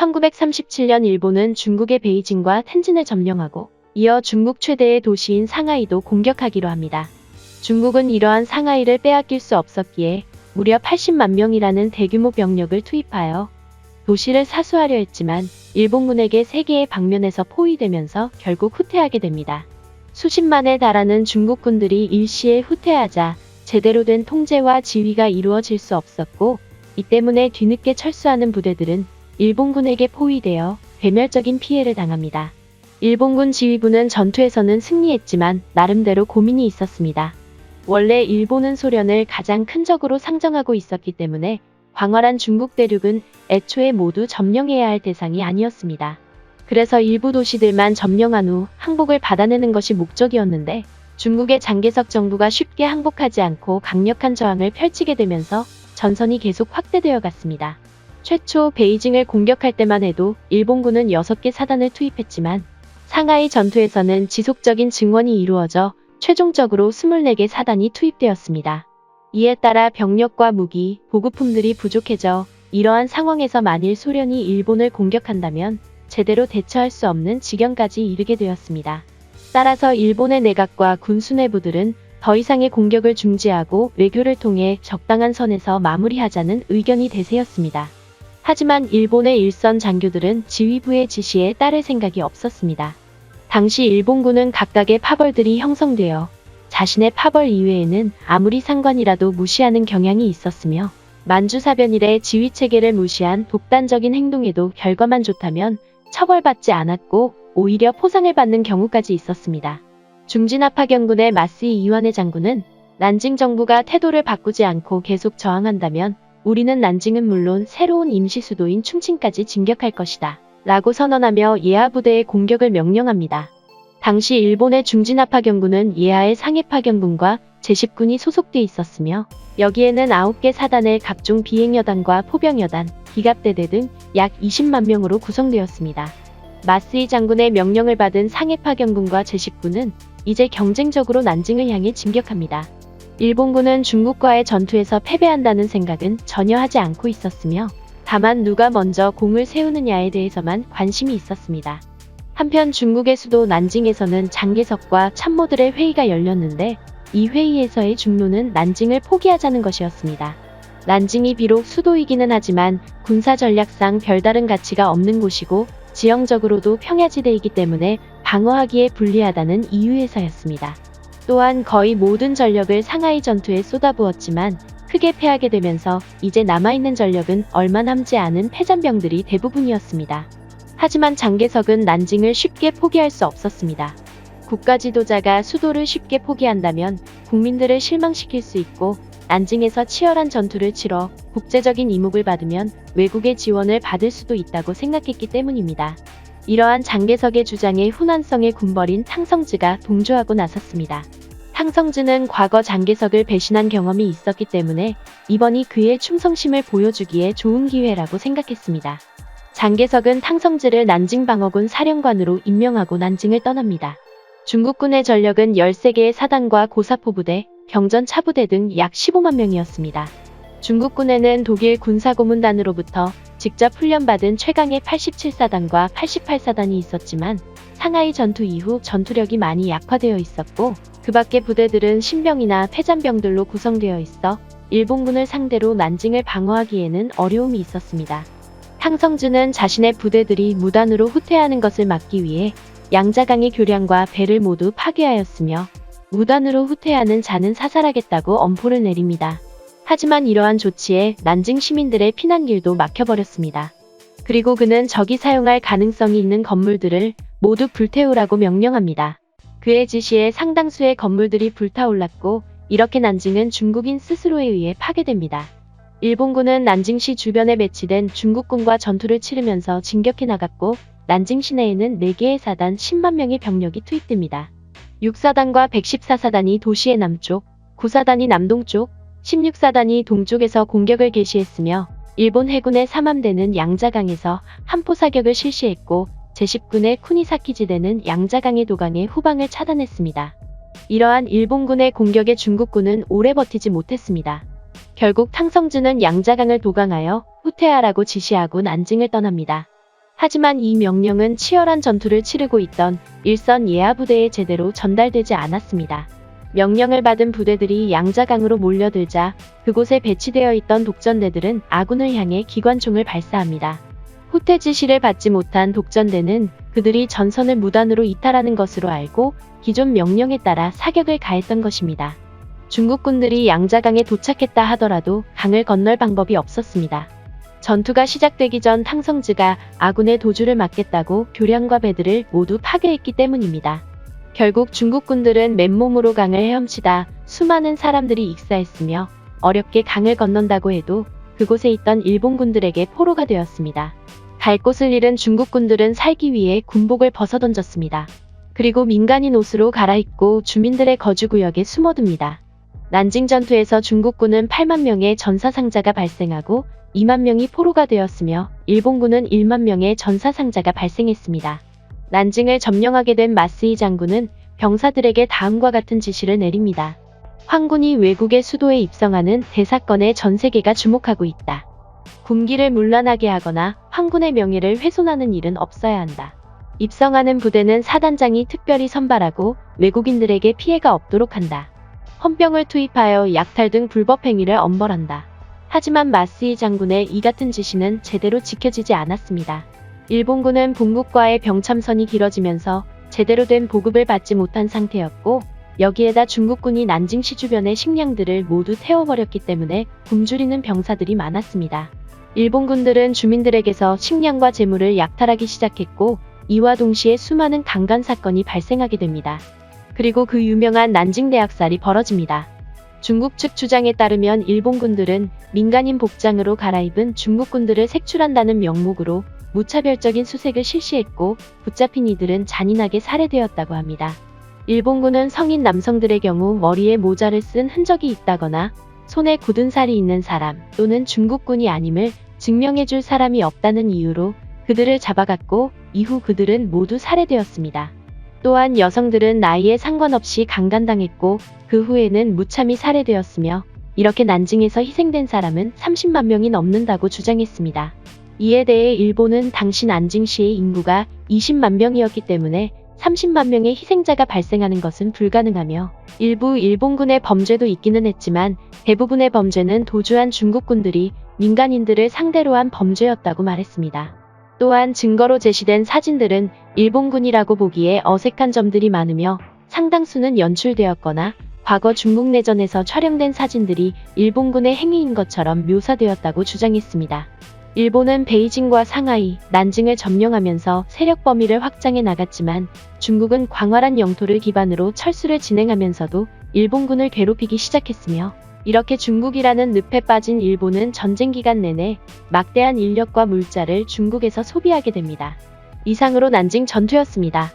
1937년 일본은 중국의 베이징과 텐진을 점령하고 이어 중국 최대의 도시인 상하이도 공격하기로 합니다. 중국은 이러한 상하이를 빼앗길 수 없었기에 무려 80만 명이라는 대규모 병력을 투입하여 도시를 사수하려 했지만 일본군에게 세 개의 방면에서 포위되면서 결국 후퇴하게 됩니다. 수십만에 달하는 중국군들이 일시에 후퇴하자 제대로 된 통제와 지휘가 이루어질 수 없었고 이 때문에 뒤늦게 철수하는 부대들은 일본군에게 포위되어 괴멸적인 피해를 당합니다. 일본군 지휘부는 전투에서는 승리했지만 나름대로 고민이 있었습니다. 원래 일본은 소련을 가장 큰 적으로 상정하고 있었기 때문에 광활한 중국 대륙은 애초에 모두 점령해야 할 대상이 아니었습니다. 그래서 일부 도시들만 점령한 후 항복을 받아내는 것이 목적이었는데 중국의 장개석 정부가 쉽게 항복하지 않고 강력한 저항을 펼치게 되면서 전선이 계속 확대되어 갔습니다. 최초 베이징을 공격할 때만 해도 일본군은 6개 사단을 투입했지만 상하이 전투에서는 지속적인 증원이 이루어져 최종적으로 24개 사단이 투입되었습니다. 이에 따라 병력과 무기, 보급품들이 부족해져 이러한 상황에서 만일 소련이 일본을 공격한다면 제대로 대처할 수 없는 지경까지 이르게 되었습니다. 따라서 일본의 내각과 군 수뇌부들은 더 이상의 공격을 중지하고 외교를 통해 적당한 선에서 마무리하자는 의견이 대세였습니다. 하지만 일본의 일선 장교들은 지휘부의 지시에 따를 생각이 없었습니다. 당시 일본군은 각각의 파벌들이 형성되어 자신의 파벌 이외에는 아무리 상관이라도 무시하는 경향이 있었으며 만주사변일의 지휘체계를 무시한 독단적인 행동에도 결과만 좋다면 처벌받지 않았고 오히려 포상을 받는 경우까지 있었습니다. 중진아파경군의 마스이 이완의 장군은 난징 정부가 태도를 바꾸지 않고 계속 저항한다면 우리는 난징은 물론 새로운 임시 수도인 충칭까지 진격할 것이다. 라고 선언하며 예하 부대의 공격을 명령합니다. 당시 일본의 중진아파경군은 예하의 상해파경군과 제10군이 소속돼 있었으며 여기에는 9개 사단의 각종 비행여단과 포병여단, 기갑대대 등 약 20만 명으로 구성되었습니다. 마스이 장군의 명령을 받은 상해파경군과 제10군은 이제 경쟁적으로 난징을 향해 진격합니다. 일본군은 중국과의 전투에서 패배한다는 생각은 전혀 하지 않고 있었으며 다만 누가 먼저 공을 세우느냐에 대해서만 관심이 있었습니다. 한편 중국의 수도 난징에서는 장개석과 참모들의 회의가 열렸는데 이 회의에서의 중론은 난징을 포기하자는 것이었습니다. 난징이 비록 수도이기는 하지만 군사 전략상 별다른 가치가 없는 곳이고 지형적으로도 평야지대이기 때문에 방어하기에 불리하다는 이유에서였습니다. 또한 거의 모든 전력을 상하이 전투에 쏟아부었지만 크게 패하게 되면서 이제 남아있는 전력은 얼마 남지 않은 패잔병들이 대부분이었습니다. 하지만 장개석은 난징을 쉽게 포기할 수 없었습니다. 국가 지도자가 수도를 쉽게 포기한다면 국민들을 실망시킬 수 있고 난징에서 치열한 전투를 치러 국제적인 이목을 받으면 외국의 지원을 받을 수도 있다고 생각했기 때문입니다. 이러한 장개석의 주장에 훈환성의 군벌인 탕성즈가 동조하고 나섰습니다. 탕성즈는 과거 장개석을 배신한 경험이 있었기 때문에 이번이 그의 충성심을 보여주기에 좋은 기회라고 생각했습니다. 장개석은 탕성즈를 난징방어군 사령관으로 임명하고 난징을 떠납니다. 중국군의 전력은 13개의 사단과 고사포 부대, 경전 차부대 등 약 15만 명이었습니다. 중국군에는 독일 군사고문단으로부터 직접 훈련받은 최강의 87사단과 88사단이 있었지만 상하이 전투 이후 전투력이 많이 약화되어 있었고 그 밖의 부대들은 신병이나 패잔병들로 구성되어 있어 일본군을 상대로 난징을 방어하기에는 어려움이 있었습니다. 탕성주는 자신의 부대들이 무단으로 후퇴하는 것을 막기 위해 양자강의 교량과 배를 모두 파괴하였으며 무단으로 후퇴하는 자는 사살하겠다고 엄포를 내립니다. 하지만 이러한 조치에 난징 시민들의 피난길도 막혀버렸습니다. 그리고 그는 적이 사용할 가능성이 있는 건물들을 모두 불태우라고 명령합니다. 그의 지시에 상당수의 건물들이 불타올랐고 이렇게 난징은 중국인 스스로에 의해 파괴됩니다. 일본군은 난징시 주변에 배치된 중국군과 전투를 치르면서 진격해 나갔고 난징 시내에는 4개의 사단 10만 명의 병력이 투입됩니다. 6사단과 114사단이 도시의 남쪽, 9사단이 남동쪽, 16사단이 동쪽에서 공격을 개시했으며 일본 해군의 삼함대는 양자강에서 한포 사격을 실시했고 제10군의 쿠니사키 지대는 양자강의 도강에 후방을 차단했습니다. 이러한 일본군의 공격에 중국군은 오래 버티지 못했습니다. 결국 탕성즈는 양자강을 도강하여 후퇴하라고 지시하고 난징을 떠납니다. 하지만 이 명령은 치열한 전투를 치르고 있던 일선 예하 부대에 제대로 전달되지 않았습니다. 명령을 받은 부대들이 양자강으로 몰려들자 그곳에 배치되어 있던 독전대들은 아군을 향해 기관총을 발사합니다. 후퇴 지시를 받지 못한 독전대는 그들이 전선을 무단으로 이탈하는 것으로 알고 기존 명령에 따라 사격을 가했던 것입니다. 중국군들이 양자강에 도착했다 하더라도 강을 건널 방법이 없었습니다. 전투가 시작되기 전 탕성즈가 아군의 도주를 막겠다고 교량과 배들을 모두 파괴했기 때문입니다. 결국 중국군들은 맨몸으로 강을 헤엄치다 수많은 사람들이 익사했으며 어렵게 강을 건넌다고 해도 그곳에 있던 일본군들에게 포로가 되었습니다. 갈 곳을 잃은 중국군들은 살기 위해 군복을 벗어던졌습니다. 그리고 민간인 옷으로 갈아입고 주민들의 거주구역에 숨어듭니다. 난징 전투에서 중국군은 8만 명의 전사상자가 발생하고 2만 명이 포로가 되었으며 일본군은 1만 명의 전사상자가 발생했습니다. 난징을 점령하게 된 마스이 장군은 병사들에게 다음과 같은 지시를 내립니다. 황군이 외국의 수도에 입성하는 대사건에 전 세계가 주목하고 있다. 군기를 문란하게 하거나 황군의 명예를 훼손하는 일은 없어야 한다. 입성하는 부대는 사단장이 특별히 선발하고 외국인들에게 피해가 없도록 한다. 헌병을 투입하여 약탈 등 불법 행위를 엄벌한다. 하지만 마스이 장군의 이 같은 지시는 제대로 지켜지지 않았습니다. 일본군은 본국과의 병참선이 길어지면서 제대로 된 보급을 받지 못한 상태였고 여기에다 중국군이 난징시 주변의 식량들을 모두 태워버렸기 때문에 굶주리는 병사들이 많았습니다. 일본군들은 주민들에게서 식량과 재물을 약탈하기 시작했고 이와 동시에 수많은 강간 사건이 발생하게 됩니다. 그리고 그 유명한 난징 대학살이 벌어집니다. 중국 측 주장에 따르면 일본군들은 민간인 복장으로 갈아입은 중국군들을 색출한다는 명목으로 무차별적인 수색을 실시했고 붙잡힌 이들은 잔인하게 살해되었다고 합니다. 일본군은 성인 남성들의 경우 머리에 모자를 쓴 흔적이 있다거나 손에 굳은 살이 있는 사람 또는 중국군이 아님을 증명해줄 사람이 없다는 이유로 그들을 잡아갔고 이후 그들은 모두 살해되었습니다. 또한 여성들은 나이에 상관없이 강간당했고 그 후에는 무참히 살해되었으며 이렇게 난징에서 희생된 사람은 30만 명이 넘는다고 주장했습니다. 이에 대해 일본은 당시 난징시의 인구가 20만 명이었기 때문에 30만 명의 희생자가 발생하는 것은 불가능하며 일부 일본군의 범죄도 있기는 했지만 대부분의 범죄는 도주한 중국군들이 민간인들을 상대로 한 범죄였다고 말했습니다. 또한 증거로 제시된 사진들은 일본군이라고 보기에 어색한 점들이 많으며 상당수는 연출되었거나 과거 중국 내전에서 촬영된 사진들이 일본군의 행위인 것처럼 묘사되었다고 주장했습니다. 일본은 베이징과 상하이, 난징을 점령하면서 세력 범위를 확장해 나갔지만 중국은 광활한 영토를 기반으로 철수를 진행하면서도 일본군을 괴롭히기 시작했으며 이렇게 중국이라는 늪에 빠진 일본은 전쟁 기간 내내 막대한 인력과 물자를 중국에서 소비하게 됩니다. 이상으로 난징 전투였습니다.